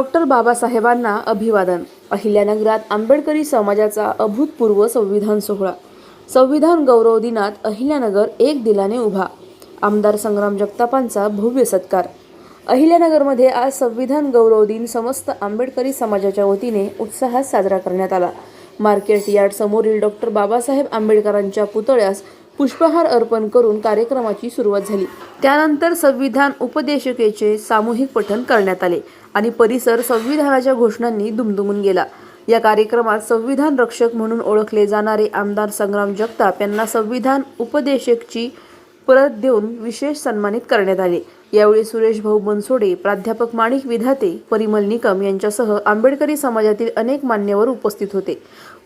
Doctor बाबासाहेबांना अभिवादन. अहिल्यानगरात आंबेडकरी समाजाचा अभूतपूर्व संविधान सोहळा. संविधान गौरव दिनात अहिल्यानगर एक दिलाने उभा. आमदार संग्राम जगतापांचा भव्य सत्कार. अहिल्यानगरमध्ये आज संविधान गौरव दिन समस्त आंबेडकरी समाजाच्या वतीने उत्साहात साजरा करण्यात आला. मार्केट यार्ड समोरील डॉक्टर बाबासाहेब आंबेडकरांच्या पुतळ्यास पुष्पहार अर्पण करून कार्यक्रमाची सुरुवात झाली. त्यानंतर संविधान उपदेशिकेचे सामूहिक पठण करण्यात आले आणि परिसर संविधानाच्या घोषणांनी दुमदुमून गेला. या कार्यक्रमात संविधान रक्षक म्हणून ओळखले जाणारे आमदार संग्राम जगताप यांना संविधान उपदेशकची परत देऊन विशेष सन्मानित करण्यात आले. यावेळी सुरेश भाऊ बनसोडे प्राध्यापक माणिक विधाते परिमल निकम यांच्यासह आंबेडकरी समाजातील अनेक मान्यवर उपस्थित होते.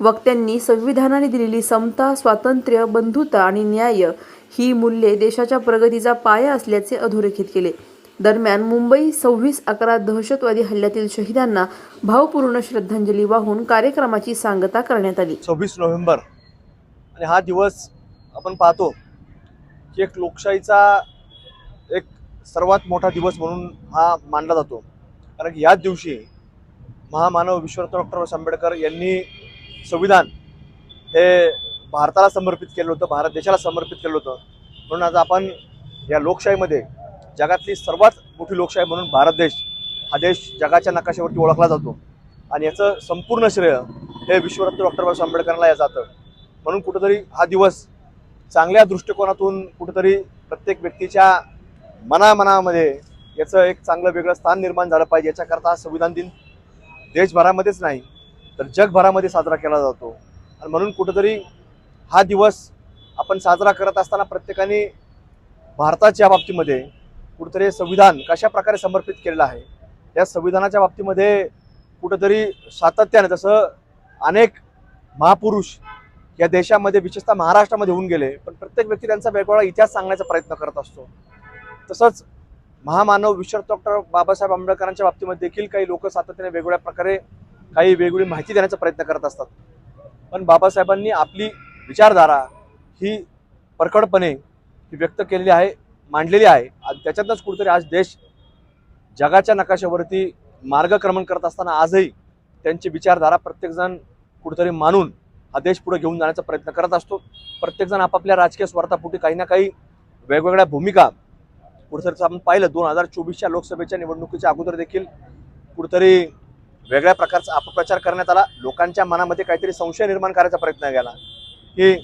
वक्त्यांनी संविधानाने दिलेली समता स्वातंत्र्य बंधुता आणि न्याय ही मूल्ये देशाच्या प्रगतीचा पाया असल्याचे अधोरेखित केले. दरम्यान मुंबई सव्वीस अकरा दहशतवादी हल्ल्यातील शहीदांना भावपूर्ण श्रद्धांजली वाहून कार्यक्रमाची सांगता करण्यात आली. सव्वीस नोव्हेंबर आणि हा दिवस आपण पाहतो की एक लोकशाहीचा एक सर्वात मोठा दिवस म्हणून हा मानला जातो. कारण की याच दिवशी महामानव विश्वरत्न डॉक्टर आंबेडकर यांनी संविधान हे भारताला समर्पित केलं होतं भारत देशाला समर्पित केलं होतं. म्हणून आज आपण या लोकशाहीमध्ये जगातली सर्वात मोठी लोकशाही म्हणून भारत देश हा देश जगाच्या नकाशावरती ओळखला जातो. आणि याचं संपूर्ण श्रेय हे विश्वरत्न डॉक्टर बाबासाहेब आंबेडकरांना या जातं. म्हणून कुठंतरी हा दिवस चांगल्या दृष्टिकोनातून कुठंतरी प्रत्येक व्यक्तीच्या मनामनामध्ये याचं एक चांगलं वेगळं स्थान निर्माण झालं पाहिजे याच्याकरता संविधान दिन देशभरामध्येच नाही तर जगभरामध्ये साजरा केला जातो. आणि म्हणून कुठंतरी हा दिवस आपण साजरा करत असताना प्रत्येकाने भारताच्या बाबतीमध्ये कुठंतरी संविधान कशा प्रकारे समर्पित केलेलं आहे या संविधानाच्या बाबतीमध्ये कुठंतरी सातत्याने जसं अनेक महापुरुष या देशामध्ये विशेषतः महाराष्ट्रामध्ये होऊन गेले पण प्रत्येक व्यक्ती त्यांचा वेगवेगळा इतिहास सांगण्याचा प्रयत्न करत असतो. तसंच महामानव विश्व डॉक्टर बाबासाहेब आंबेडकरांच्या बाबतीमध्ये देखील काही लोक सातत्याने वेगवेगळ्या प्रकारे काही वेगवेगळी माहिती देण्याचा प्रयत्न करत असतात. पण बाबासाहेबांनी आपली विचारधारा ही परखडपणे ही व्यक्त केलेली आहे मांडलेली आहे. आणि त्याच्यातच कुठेतरी आज देश जगाच्या नकाशावरती मार्गक्रमण करत असताना आजही त्यांची विचारधारा प्रत्येकजण कुठेतरी मानून हा देश पुढे घेऊन जाण्याचा प्रयत्न करत असतो. प्रत्येकजण आपापल्या राजकीय स्वार्थापोटी काही ना काही वेगवेगळ्या भूमिका कुठेतरी आपण पाहिलं दोन हजार चोवीसच्या लोकसभेच्या निवडणुकीच्या अगोदर देखील कुठेतरी वेगळ्या प्रकारचा अपप्रचार करण्यात आला. लोकांच्या मनामध्ये काहीतरी संशय निर्माण करायचा प्रयत्न केला. की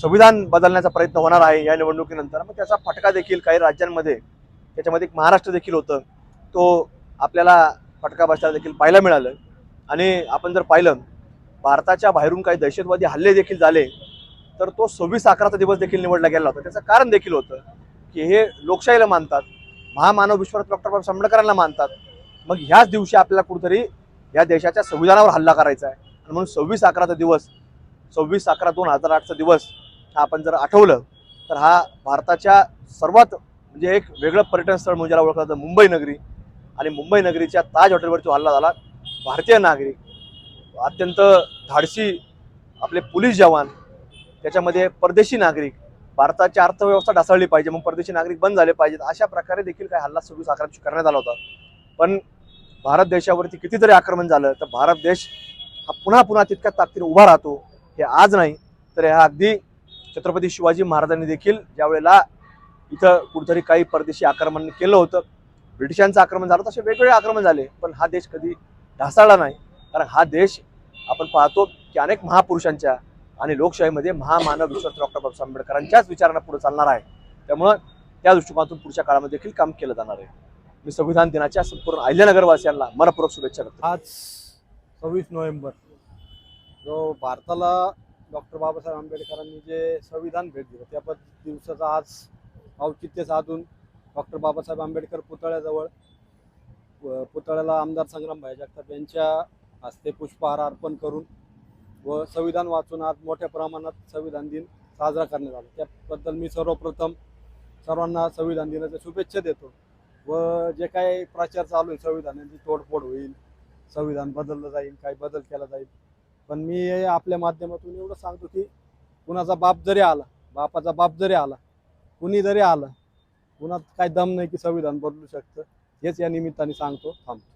संविधान बदलण्याचा प्रयत्न होणार आहे या निवडणुकीनंतर. मग त्याचा फटका देखील काही राज्यांमध्ये त्याच्यामध्ये एक महाराष्ट्र देखील होतं. तो आपल्याला फटका बसताना देखील पाहायला मिळालं. आणि आपण जर पाहिलं भारताच्या बाहेरून काही दहशतवादी हल्ले देखील झाले तर तो सव्वीस अकराचा दिवस देखील निवडला गेला होता. त्याचं कारण देखील होतं की हे लोकशाहीला मानतात महामानव विश्वरत्न डॉक्टर बाबासाहेब आंबेडकरांना मानतात. मग ह्याच दिवशी आपल्याला कुठंतरी या देशाच्या संविधानावर हल्ला करायचा आहे. आणि म्हणून सव्वीस अकराचा दिवस सव्वीस अकरा दोन हजार आठचा दिवस हा आपण जर आठवलं तर हा भारताच्या सर्वात म्हणजे एक वेगळं पर्यटन स्थळ म्हणजे ज्याला ओळखलं जातं मुंबई नगरी. आणि मुंबई नगरीच्या ताज हॉटेलवरती हल्ला झाला. भारतीय नागरिक अत्यंत धाडसी आपले पोलीस जवान त्याच्यामध्ये परदेशी नागरिक भारताची अर्थव्यवस्था ढासळली पाहिजे मग परदेशी नागरिक बंद झाले पाहिजेत अशा प्रकारे देखील काही हल्ला सव्वीस अकरा करण्यात आला होता. पण भारत देशावरती कितीतरी आक्रमण झालं तर भारत देश हा पुन्हा पुन्हा तितक्या ताकदीने उभा राहतो हे आज नाही तर ह्या अगदी छत्रपती शिवाजी महाराजांनी देखील ज्यावेळेला इथं कुठंतरी काही परदेशी आक्रमण केलं होतं ब्रिटिशांचं आक्रमण झालं तसे वेगवेगळे आक्रमण झाले पण हा देश कधी ढासाळला नाही कारण हा देश आपण पाहतो की अनेक महापुरुषांच्या आणि लोकशाहीमध्ये महामानव विश्वास डॉक्टर बाबासाहेब आंबेडकरांच्याच विचारांना पुढे चालणार आहे त्यामुळं त्या दृष्टिकोनातून पुढच्या काळामध्ये देखील काम केलं जाणार आहे मी संविधान दिनाच्या संपूर्ण अहिल्यानगरवासियांना मनपूर्वक शुभेच्छा करतो. आज सव्वीस नोव्हेंबर जो भारताला डॉक्टर बाबासाहेब आंबेडकरांनी जे संविधान भेट दिलं त्या पद दिवसाचा आज औचित्य साधून डॉक्टर बाबासाहेब आंबेडकर पुतळ्याजवळ पुतळ्याला आमदार संग्रामभाई जगताप यांच्या हस्ते पुष्पहार अर्पण करून व संविधान वाचून आज मोठ्या प्रमाणात संविधान दिन साजरा करण्यात आला. त्याबद्दल मी सर्वप्रथम सर्वांना संविधान दिनाच्या शुभेच्छा देतो व जे काही प्रचार चालू आहे संविधानाची तोडफोड होईल संविधान बदललं जाईल काही बदल केला जाईल. पण मी आपल्या माध्यमातून एवढं सांगतो की कुणाचा बाप जरी आला बापाचा बाप जरी आला कुणी जरी आला कुणात काय दम नाही की संविधान बदलू शकतं हेच या निमित्ताने सांगतो थांबतो.